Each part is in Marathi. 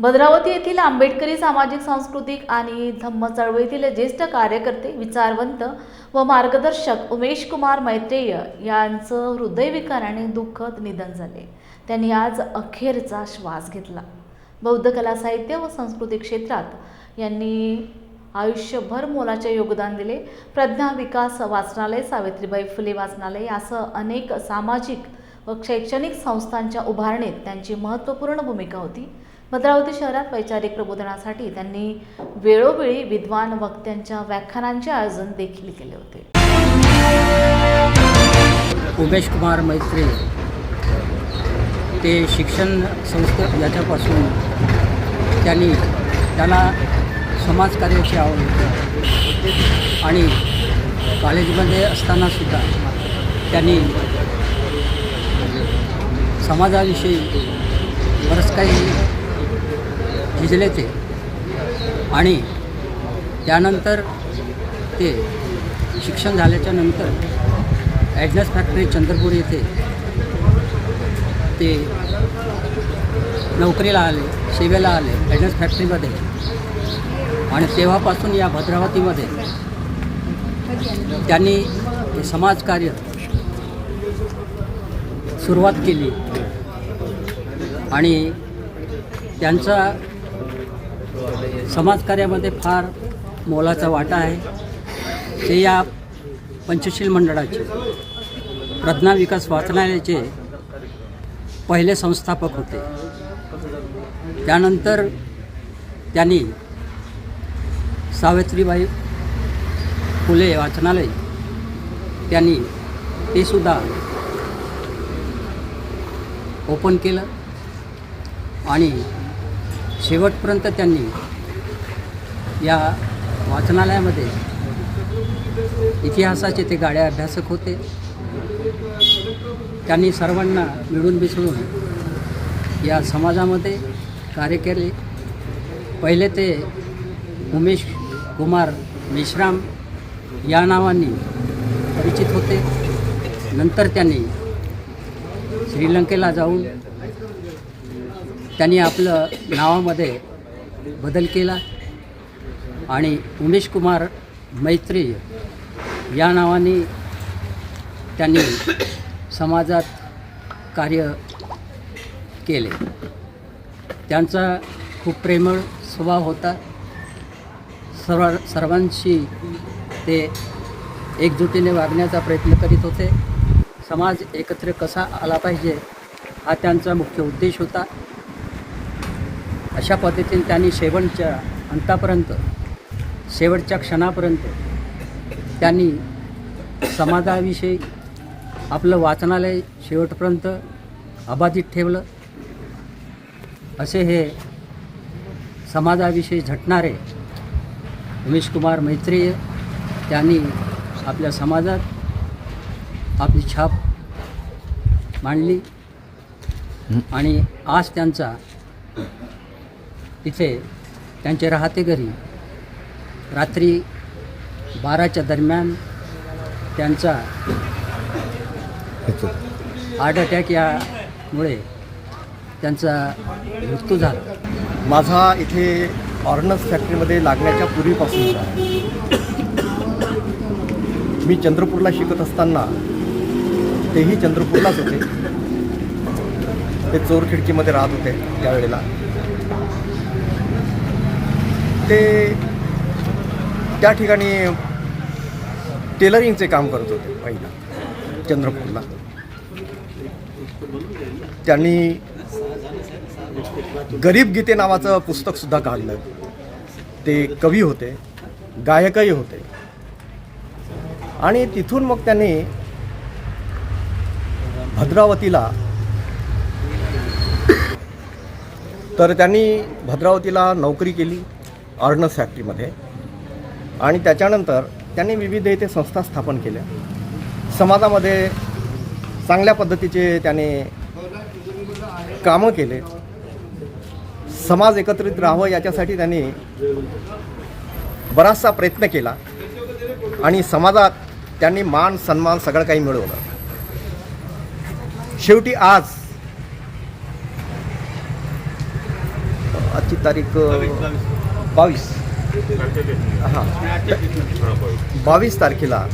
भद्रावती येथील आंबेडकरी सामाजिक सांस्कृतिक आणि धम्म चळवळीतील ज्येष्ठ कार्यकर्ते विचारवंत व मार्गदर्शक उमेश कुमार मैत्रेय यांचं हृदयविकाराने दुःखद निधन झाले. त्यांनी आज अखेरचा श्वास घेतला. बौद्ध कला साहित्य व संस्कृती क्षेत्रात यांनी आयुष्यभर मोलाचे योगदान दिले. प्रज्ञा विकास वाचनालय सावित्रीबाई फुले वाचनालय असं अनेक सामाजिक व शैक्षणिक संस्थांच्या उभारणीत त्यांची महत्त्वपूर्ण भूमिका होती. भद्रावती शहरात वैचारिक प्रबोधनासाठी त्यांनी वेळोवेळी विद्वान वक्त्यांच्या व्याख्यानांचे आयोजन देखील केले होते. उमेश कुमार मैत्री ते शिक्षण संस्था याच्यापासून त्यांनी त्याला समाजकार्याची आवड होती. आणि कॉलेजमध्ये असतानासुद्धा त्यांनी समाजाविषयी बरंच काही झिजले ते. आणि त्यानंतर ते शिक्षण झाल्याच्यानंतर ॲडनस फॅक्टरी चंद्रपूर येथे ते नोकरीला आले सेवेला आले ॲडनस फॅक्टरीमध्ये आणि तेव्हापासून या भद्रावतीमध्ये त्यांनी समाजकार्य सुरुवात केली. आणि त्यांचा समाजकार्यामध्ये फार मोलाचा वाटा आहे. ते या पंचशील मंडळाचे प्रज्ञा विकास वाचनालयाचे पहिले संस्थापक होते. त्यानंतर त्यांनी सावित्रीबाई फुले वाचनालय त्यांनी ते सुद्धा ओपन केलं आणि शेवटपर्यंत त्यांनी या वाचनालयामध्ये इतिहासाचे ते गाड्या अभ्यासक होते. त्यांनी सर्वांना मिळून मिसळून या समाजामध्ये कार्य केले. पहिले ते उमेश कुमार मेश्राम या नावाने परिचित होते. नंतर त्यांनी श्रीलंकेला जाऊन त्यांनी आपलं नावामध्ये बदल केला. आणि उमेश कुमार मैत्री या नावाने त्यांनी समाजात कार्य केले. त्यांचा खूप प्रेमळ स्वभाव होता. सर्व सर्वांशी ते एकजुटीने वागण्याचा प्रयत्न करीत होते. समाज एकत्र कसा आला पाहिजे हा त्यांचा मुख्य उद्देश होता. अशा पद्धतीने त्यांनी शेवटच्या अंतापर्यंत शेवटच्या क्षणापर्यंत त्यांनी समाजाविषयी आपलं वाचनालय शेवटपर्यंत अबाधित ठेवलं. असे हे समाजाविषयी झटणारे उमेश कुमार मैत्रेय त्यांनी आपल्या समाजात आपली छाप मांडली आणि आज त्यांचा तिथे त्यांचे राहते घरी रात्री बाराच्या दरम्यान त्यांचा हार्ट अटॅक यामुळे त्यांचा मृत्यू झाला. माझा इथे ऑर्नस फॅक्टरीमध्ये लागण्याच्या पूर्वीपासूनचा मी चंद्रपूरला शिकत असताना तेही चंद्रपूरलाच होते. ते चोर खिडकीमध्ये राहत होते त्यावेळेला. ते त्या ठिकाणी टेलरिंगचे काम करत होते पहिला चंद्रपूरला. त्यांनी गरीब गीते नावाचं पुस्तकसुद्धा काढलं. ते कवी होते गायकही होते. आणि तिथून मग त्यांनी भद्रावतीला तर त्यांनी भद्रावतीला नोकरी केली ऑर्नस फॅक्टरीमध्ये. आणि त्याच्यानंतर त्यांनी विविध इथे संस्था स्थापन केल्या. समाजामध्ये चांगल्या पद्धतीचे त्याने कामं केले. समाज एकत्रित राहावं याच्यासाठी त्यांनी बराचसा प्रयत्न केला आणि समाजात त्यांनी मान सन्मान सगळं काही मिळवलं. शेवटी आज आजची तारीख बावीस. हां. बावीस तारखेला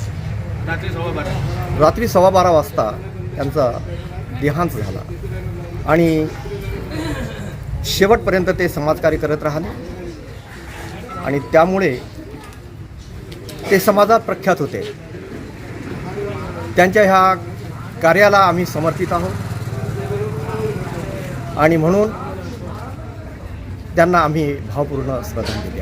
रात्री सव्वा बारा वाजता त्यांचा देहांत झाला. आणि शेवटपर्यंत ते समाजकार्य करत राहिले. आणि त्यामुळे ते समाजात प्रख्यात होते. त्यांच्या ह्या कार्याला आम्ही समर्पित आहोत. आणि म्हणून त्यांना आम्ही भावपूर्ण श्रद्धांजली